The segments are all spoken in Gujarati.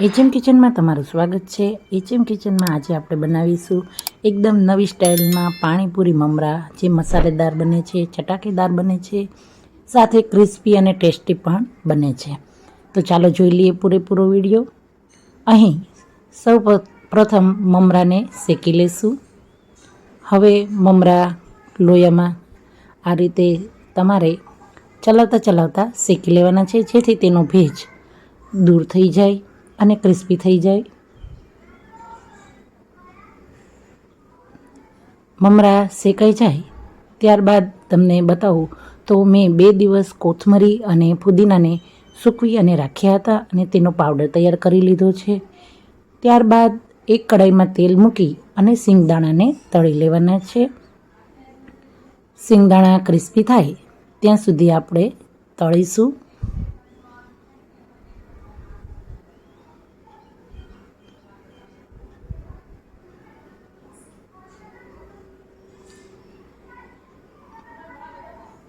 એચએમ કિચનમાં તમારું સ્વાગત છે. એચએમ કિચનમાં આજે આપણે બનાવીશું એકદમ નવી સ્ટાઇલમાં પાણીપુરી મમરા, જે મસાલેદાર બને છે, ચટાકેદાર બને છે, સાથે ક્રિસ્પી અને ટેસ્ટી પણ બને છે. તો ચાલો જોઈ લઈએ પૂરેપૂરો વીડિયો. અહીં સૌ પ્રથમ મમરાને શેકી લેશું. હવે મમરા લોયામાં આ રીતે તમારે ચલાવતા ચલાવતા શેકી લેવાના છે, જેથી તેનો ભેજ દૂર થઈ જાય. અને ક્રિસ્પી થઈ જાય. મમરા શેકાઈ જાય, ત્યારબાદ તમને બતાવું. તો મેં બે દિવસ કોથમરી અને ફુદીનાને સૂકવી અને રાખ્યા હતા અને તેનો પાવડર તૈયાર કરી લીધો છે. ત્યારબાદ એક કડાઈમાં તેલ મૂકી અને સિંગદાણાને તળી લેવાના છે. સિંગદાણા ક્રિસ્પી થાય, ત્યાં સુધી આપણે તળીશું.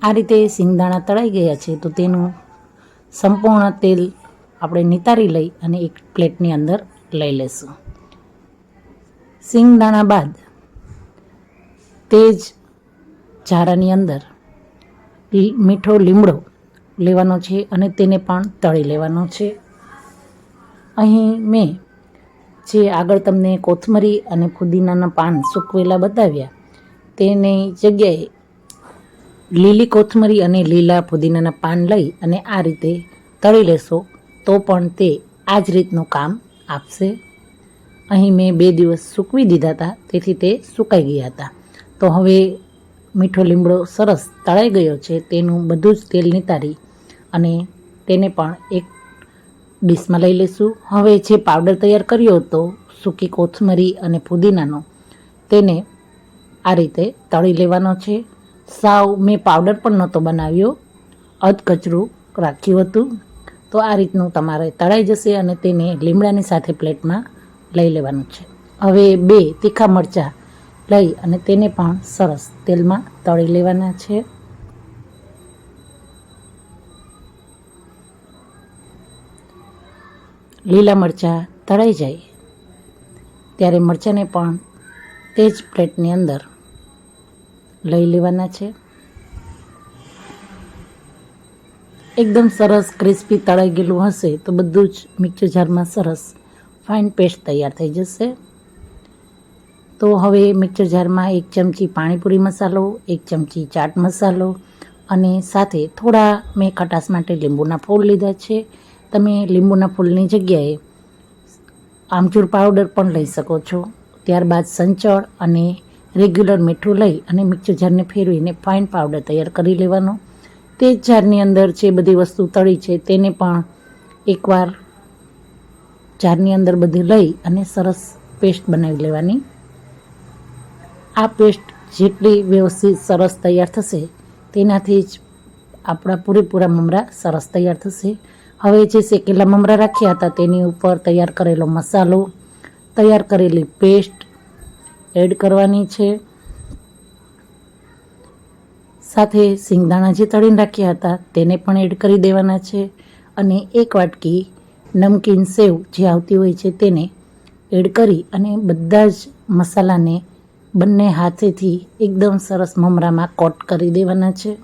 આ રીતે સિંગદાણા તળાઈ ગયા છે, તો તેનું સંપૂર્ણ તેલ આપણે નિતારી લઈ અને એક પ્લેટની અંદર લઈ લેશું. સિંગદાણા બાદ તે જ ચારાની અંદર મીઠો લીમડો લેવાનો છે અને તેને પણ તળી લેવાનો છે. અહીં મેં જે આગળ તમને કોથમરી અને ફુદીનાના પાન સૂકવેલા બતાવ્યા, તેની જગ્યાએ લીલી કોથમરી અને લીલા પુદીનાના પાન લઈ અને આ રીતે તળી લેશો, તો પણ તે આ જ રીતનું કામ આપશે. અહીં મેં બે દિવસ સૂકવી દીધા હતા, તેથી તે સુકાઈ ગયા હતા. તો હવે મીઠો લીમડો સરસ તળાઈ ગયો છે, તેનું બધું જ તેલ નિતારી અને તેને પણ એક ડીશમાં લઈ લઈશું હવે જે પાવડર તૈયાર કર્યો હતો, સૂકી કોથમરી અને પુદીનાનો, તેને આ રીતે તળી લેવાનો છે. સાવ મેં પાવડર પણ નહોતો બનાવ્યો. અધ કચરું રાખ્યું હતું. તો આ રીતનું તમારે તળાઈ જશે અને તેને લીમડાની સાથે પ્લેટમાં લઈ લેવાનું છે. હવે બે તીખા મરચાં લઈ અને તેને પણ સરસ તેલમાં તળી લેવાના છે. લીલા મરચાં તળાઈ જાય. ત્યારે મરચાંને પણ તે જ પ્લેટની અંદર લઈ લેવાના છે. એકદમ સરસ ક્રિસ્પી તળાઈ ગયેલું હશે તો બધું જ મિક્સર જારમાં સરસ ફાઇન પેસ્ટ તૈયાર થઈ જશે. તો હવે મિક્સર જારમાં એક ચમચી પાણીપુરી મસાલો, એક ચમચી ચાટ મસાલો અને સાથે થોડા મેં ખટાશ માટે લીંબુના ફૂલ લીધા છે. તમે લીંબુના ફૂલની જગ્યાએ આમચૂર પાવડર પણ લઈ શકો છો. ત્યારબાદ સંચળ અને રેગ્યુલર મીઠું લઈ અને મિક્સર જારને ફેરવીને ફાઇન પાવડર તૈયાર કરી લેવાનો. તે જ જારની અંદર જે બધી વસ્તુ તળી છે તેને પણ એકવાર જારની અંદર બધી લઈ અને સરસ પેસ્ટ બનાવી લેવાની. આ પેસ્ટ જેટલી વ્યવસ્થિત સરસ તૈયાર થશે તેનાથી જ આપણા પૂરેપૂરા મમરા સરસ તૈયાર થશે. હવે જે શેકેલા મમરા રાખ્યા હતા તેની ઉપર તૈયાર કરેલો મસાલો, તૈયાર કરેલી પેસ્ટ એડ કરવાની છે. સાથે સિંગદાણા જે તળીને રાખ્યા હતા, તેને પણ એડ કરી દેવાના છે. અને એક વાટકી નમકીન સેવ જે આવતી હોય છે, તેને એડ કરી અને બધા જ મસાલાને બંને હાથેથી એકદમ સરસ મમરામાં કોટ કરી દેવાના છે.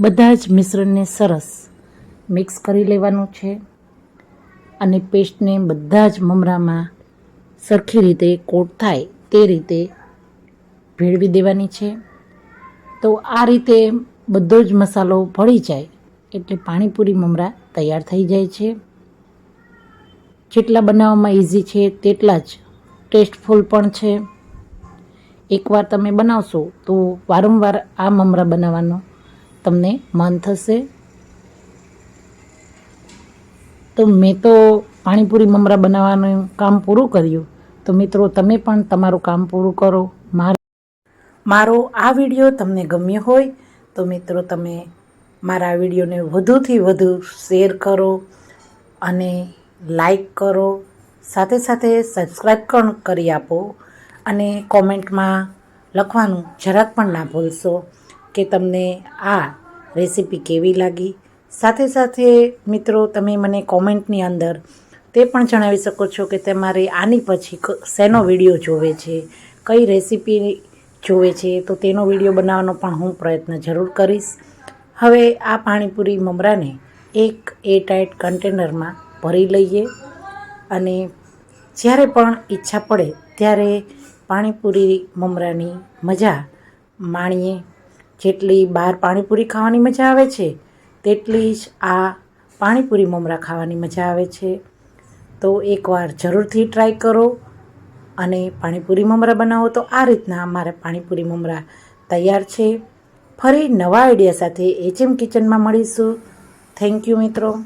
બધા જ મિશ્રણને સરસ મિક્સ કરી લેવાનું છે. અને પેસ્ટને બધા જ મમરામાં સરખી રીતે કોટ થાય તે રીતે ભેળવી દેવાની છે. તો આ રીતે બધો જ મસાલો ભળી જાય એટલે પાણીપુરી મમરા તૈયાર થઈ જાય છે. જેટલા બનાવવામાં ઇઝી છે તેટલા જ ટેસ્ટફુલ પણ છે. એકવાર તમે બનાવશો તો વારંવાર આ મમરા બનાવવાનો તમને મન થશે. તો મેં તો પાણીપુરી મમરા બનાવવાનું કામ પૂરું કર્યું. તો મિત્રો, તમે પણ તમારું કામ પૂરું કરો. મારું આ વીડિયો તમને ગમ્યો હોય, તો મિત્રો, તમે મારા વિડીયોને વધુથી વધુ શેર કરો અને લાઈક કરો. સાથે સાથે સબસ્ક્રાઈબ પણ કરી આપો અને કોમેન્ટમાં લખવાનું જરાક પણ ના ભૂલશો કે તમને આ રેસીપી કેવી લાગી. સાથે સાથે મિત્રો, તમે મને કોમેન્ટની અંદર તે પણ જણાવી શકો છો કે તમારે આની પછી શેનો વીડિયો જોવે છે, કઈ રેસીપી જોવે છે, તો તેનો વીડિયો બનાવવાનો પણ હું પ્રયત્ન જરૂર કરીશ. હવે આ પાણીપુરી મમરાને એક એ ટાઈટ કન્ટેનરમાં ભરી લઈએ અને જ્યારે પણ ઈચ્છા પડે ત્યારે પાણીપુરી મમરાની મજા માણીએ. જેટલી બહાર પાણીપુરી ખાવાની મજા આવે છે, તેટલી જ આ પાણીપુરી મમરા ખાવાની મજા આવે છે. તો એકવાર જરૂરથી ટ્રાય કરો અને પાણીપુરી મમરા બનાવો. તો આ રીતના અમારા પાણીપુરી મમરા તૈયાર છે. ફરી નવા આઈડિયા સાથે એચએમ કિચનમાં મળીશું. થેન્ક યુ મિત્રો.